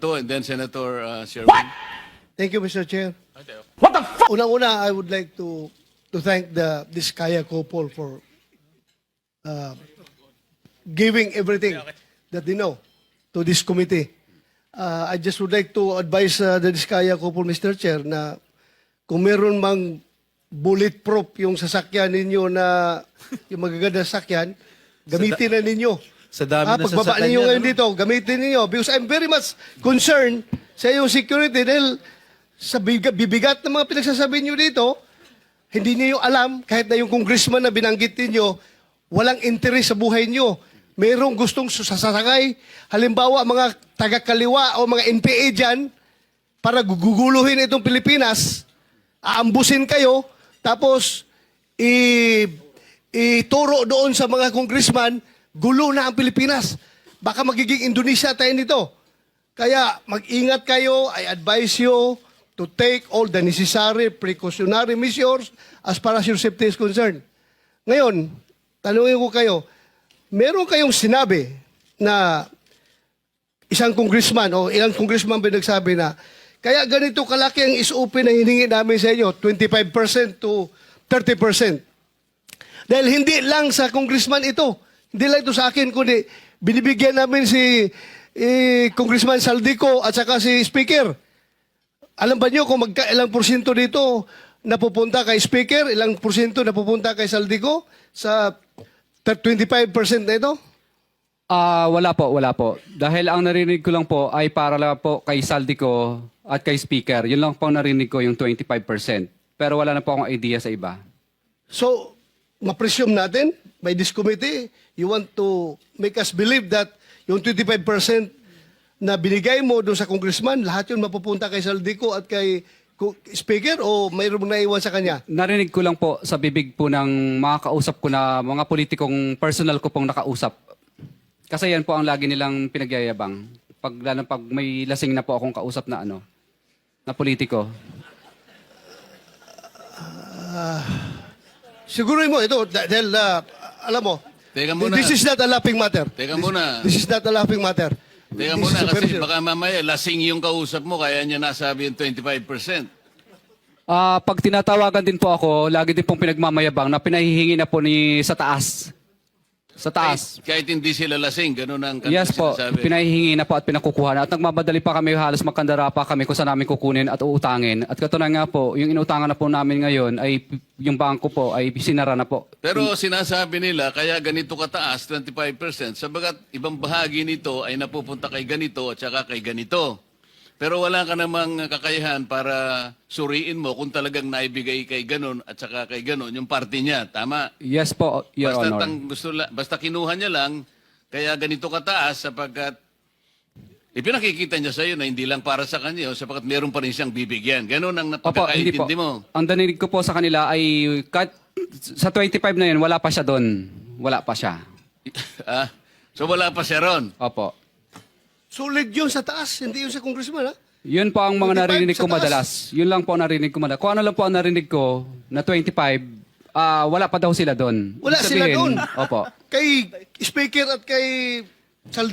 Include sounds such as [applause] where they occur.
To, and then Senator uh, Sherwin. Thank you, Mr. Chair. What the fuck? Unang-una, I would like to to thank the this Kaya couple for uh, giving everything that they know to this committee. Uh, I just would like to advise uh, the Diskaya couple, Mr. Chair, na kung meron mang bulletproof yung sasakyan ninyo na yung magaganda sasakyan, gamitin na ninyo. Sa dami Ah, pagbaba sasakyan ninyo niya, ngayon dito, gamitin ninyo. Because I'm very much concerned sa iyong security dahil sa biga- bibigat ng mga pinagsasabi niyo dito, hindi niyo alam, kahit na yung congressman na binanggit niyo, walang interes sa buhay niyo. Merong gustong sasakay, halimbawa mga taga-kaliwa o mga NPA dyan, para guguluhin itong Pilipinas, aambusin kayo, tapos i ituro doon sa mga congressman, gulo na ang Pilipinas. Baka magiging Indonesia tayo nito. Kaya mag-ingat kayo, I advise you to take all the necessary precautionary measures as far as your safety is concerned. Ngayon, tanungin ko kayo, meron kayong sinabi na isang congressman o ilang congressman ba nagsabi na kaya ganito kalaki ang SOP na hiningi namin sa inyo, 25% to 30%. Dahil hindi lang sa congressman ito, hindi lang ito sa akin, kundi binibigyan namin si eh, Congressman Saldico at saka si Speaker. Alam ba niyo kung magka, ilang porsyento dito napupunta kay Speaker, ilang porsyento napupunta kay Saldico sa 25% na ito? Ah, wala po, wala po. Dahil ang narinig ko lang po ay para lang po kay Saldico at kay Speaker. Yun lang po ang narinig ko, yung 25%. Pero wala na po akong idea sa iba. So, ma-presume natin by this committee, you want to make us believe that yung 25% na binigay mo doon sa congressman, lahat yun mapupunta kay Saldico at kay speaker o mayroong naiwan sa kanya? Narinig ko lang po sa bibig po ng mga kausap ko na mga politikong personal ko pong nakausap. Kasi yan po ang lagi nilang pinagyayabang. Pag, lalo pag may lasing na po akong kausap na ano, na politiko. Siguro mo ito, dah- dahil ah, alam mo, Teka muna. this is not a laughing matter. Teka This- muna. This is not a laughing matter. Teka This muna kasi baka mamaya lasing yung kausap mo kaya niya nasabi yung 25%. Ah, pag tinatawagan din po ako, lagi din pong pinagmamayabang na pinahihingi na po ni sa taas. Sa taas. Kahit, kahit hindi sila lasing, ganun ang kanilang Yes po, sinasabi. pinahihingi na po at pinakukuha na. At nagmamadali pa kami, halos magkandara pa kami kung saan namin kukunin at uutangin. At katunayan nga po, yung inutangan na po namin ngayon ay yung bangko po ay sinara na po. Pero sinasabi nila, kaya ganito kataas, 25%, sabagat ibang bahagi nito ay napupunta kay ganito at saka kay ganito. Pero wala ka namang kakayahan para suriin mo kung talagang naibigay kay ganon at saka kay ganon yung party niya. Tama? Yes po, Your basta, Honor. tang, gusto, la- basta kinuha niya lang, kaya ganito kataas sapagkat ipinakikita niya sa iyo na hindi lang para sa kanya, sapagkat meron pa rin siyang bibigyan. Ganon ang Opo, hindi po. napagkakaintindi mo. Ang danilig ko po sa kanila ay kat, sa 25 na yun, wala pa siya doon. Wala pa siya. [laughs] ah, so wala pa siya ron. Opo. Solid yun sa taas, hindi yun sa congressman, ha? Yun po ang 25 mga narinig sa ko taas. madalas. Yun lang po ang narinig ko madalas. Kung ano lang po ang narinig ko na 25, ah wala pa daw sila doon. Wala Ibig sila sabihin, doon. Opo. Kay speaker at kay Saldi